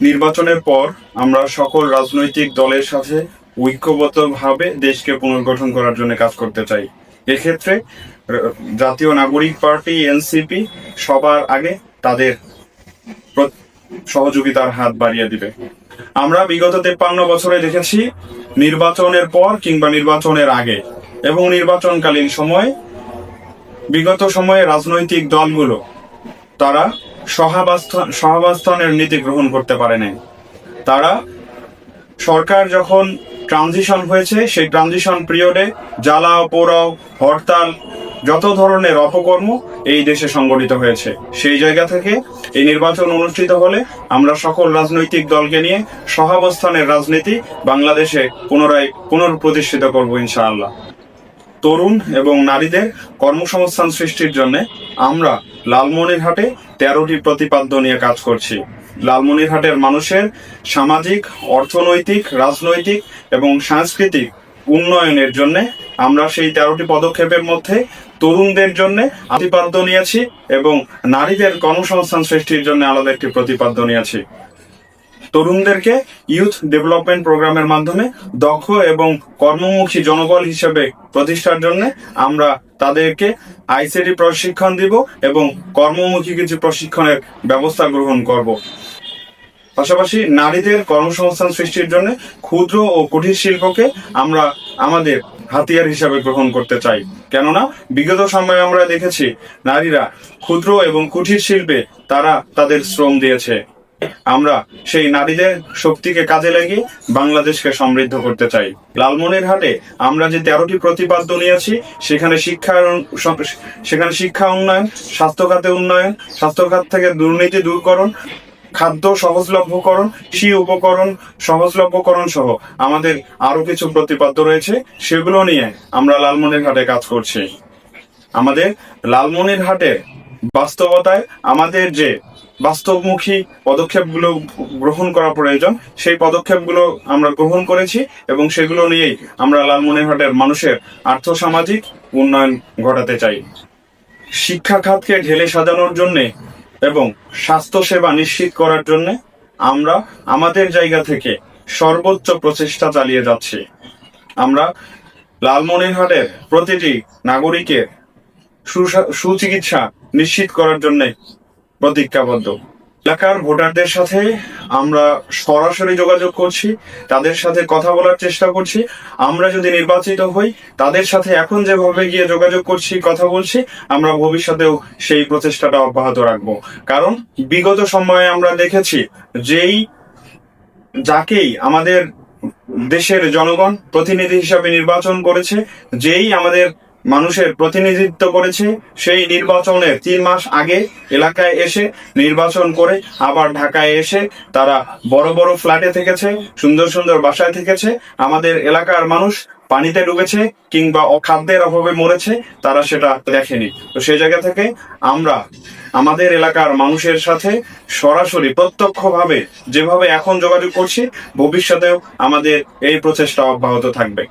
নির্বাচনের পর আমরা সকল রাজনৈতিক দলের সাথে ঐক্যবদ্ধভাবে দেশকে পুনর্গঠন করার জন্য কাজ করতে চাই। এক্ষেত্রে জাতীয় নাগরিক পার্টি, এনসিপি সবার আগে তাদের সহযোগিতার হাত বাড়িয়ে দিবে। আমরা বিগত তেপ্পান্ন বছরে দেখেছি নির্বাচনের পর কিংবা নির্বাচনের আগে এবং নির্বাচনকালীন সময়, বিগত সময়ে রাজনৈতিক দলগুলো, তারা সহাবস্থান সহাবস্থানের নীতি গ্রহণ করতে পারে নাই। তারা সরকার যখন ট্রানজিশন হয়েছে, সেই ট্রানজিশন পিরিয়ডে জ্বালাও, পোড়াও, হরতাল, যত ধরনের অপকর্ম এই দেশে সংগঠিত হয়েছে, সেই জায়গা থেকে এই নির্বাচন অনুষ্ঠিত হলে আমরা সকল রাজনৈতিক দলকে নিয়ে সহাবস্থানের রাজনীতি বাংলাদেশে পুনরায় পুনঃপ্রতিষ্ঠিত করব ইনশাআল্লাহ। তরুণ এবং নারীদের কর্মসংস্থান সৃষ্টির জন্য আমরা লালমনিরহাটে তেরোটি প্রতিপাদ্য নিয়ে কাজ করছি। লালমনিরহাটের মানুষের সামাজিক, অর্থনৈতিক, রাজনৈতিক এবং সাংস্কৃতিক উন্নয়নের জন্য আমরা সেই তেরোটি পদক্ষেপের মধ্যে তরুণদের জন্য প্রতিপাদ্য নিয়েছি এবং নারীদের কর্মসংস্থান সৃষ্টির জন্য আলাদা একটি প্রতিপাদ্য নিয়েছি। তরুণদেরকে ইউথ ডেভেলপমেন্ট প্রোগ্রামের মাধ্যমে দক্ষ এবং কর্মমুখী জনবল হিসেবে প্রতিষ্ঠার জন্য আমরা তাদেরকে আইসিডি প্রশিক্ষণ দিব এবং কর্মমুখী কিছু প্রশিক্ষণের ব্যবস্থা গ্রহণ করব। পাশাপাশি নারীদের কর্মসংস্থান সৃষ্টির জন্য ক্ষুদ্র ও কুটির শিল্পকে আমরা আমাদের হাতিয়ার হিসাবে গ্রহণ করতে চাই। কেননা, বিগত সময়ে আমরা দেখেছি নারীরা ক্ষুদ্র এবং কুটির শিল্পে তারা তাদের শ্রম দিয়েছে। আমরা সেই নারীদের শক্তিকে কাজে লাগিয়ে বাংলাদেশকে সমৃদ্ধ করতে চাই। লালমনিরহাটে আমরা যে তেরোটি প্রতিপাদ্য নিয়েছি, সেখানে শিক্ষা সেখানে শিক্ষা উন্নয়ন স্বাস্থ্য খাতে উন্নয়ন স্বাস্থ্য খাত থেকে দুর্নীতি দূরকরণ, খাদ্য সহজলভ্যকরণ, কৃষি উপকরণ সহজলভ্যকরণ সহ আমাদের আরও কিছু প্রতিপাদ্য রয়েছে, সেগুলো নিয়ে আমরা লালমনিরহাটে কাজ করছি। আমাদের লালমনিরহাটে বাস্তবতায় আমাদের যে বাস্তবমুখী পদক্ষেপগুলো গ্রহণ করা প্রয়োজন। সেই পদক্ষেপগুলো আমরা গ্রহণ করেছি এবং সেগুলো নিয়েই আমরা লালমনিরহাটের মানুষের আর্থসামাজিক উন্নয়ন ঘটাতে চাই। শিক্ষা খাতকে ঢেলে সাজানোর জন্য এবং স্বাস্থ্যসেবা নিশ্চিত করার জন্য আমরা আমাদের জায়গা থেকে সর্বোচ্চ প্রচেষ্টা চালিয়ে যাচ্ছি। আমরা লালমনিরহাটের প্রতিটি নাগরিকের সুচিকিৎসা নিশ্চিত করার জন্য প্রতিজ্ঞাবদ্ধ। এলাকার ভোটারদের সাথে আমরা সরাসরি যোগাযোগ করছি, তাদের সাথে কথা বলার চেষ্টা করছি, আমরা যদি নির্বাচিত হই, তাদের সাথে এখন যেভাবে গিয়ে যোগাযোগ করছি, কথা বলছি, আমরা ভবিষ্যতেও সেই প্রচেষ্টাটা অব্যাহত রাখব। কারণ বিগত সময়ে আমরা দেখেছি যেই যাকেই আমাদের দেশের জনগণ প্রতিনিধি হিসাবে নির্বাচন করেছে, যেই আমাদের মানুষের প্রতিনিধিত্ব করেছে। সেই নির্বাচনের তিন মাস আগে এলাকায় এসে নির্বাচন করে আবার ঢাকায় এসে তারা বড় বড় ফ্ল্যাটে থেকেছে, সুন্দর সুন্দর বাসায় থেকেছে। আমাদের এলাকার মানুষ পানিতে ডুবেছে কিংবা অখাদ্যের অভাবে মরেছে, তারা সেটা দেখেনি। তো সেই জায়গা থেকে আমরা আমাদের এলাকার মানুষের সাথে সরাসরি প্রত্যক্ষভাবে যেভাবে এখন যোগাযোগ করছি, ভবিষ্যতেও আমাদের এই প্রচেষ্টা অব্যাহত থাকবে।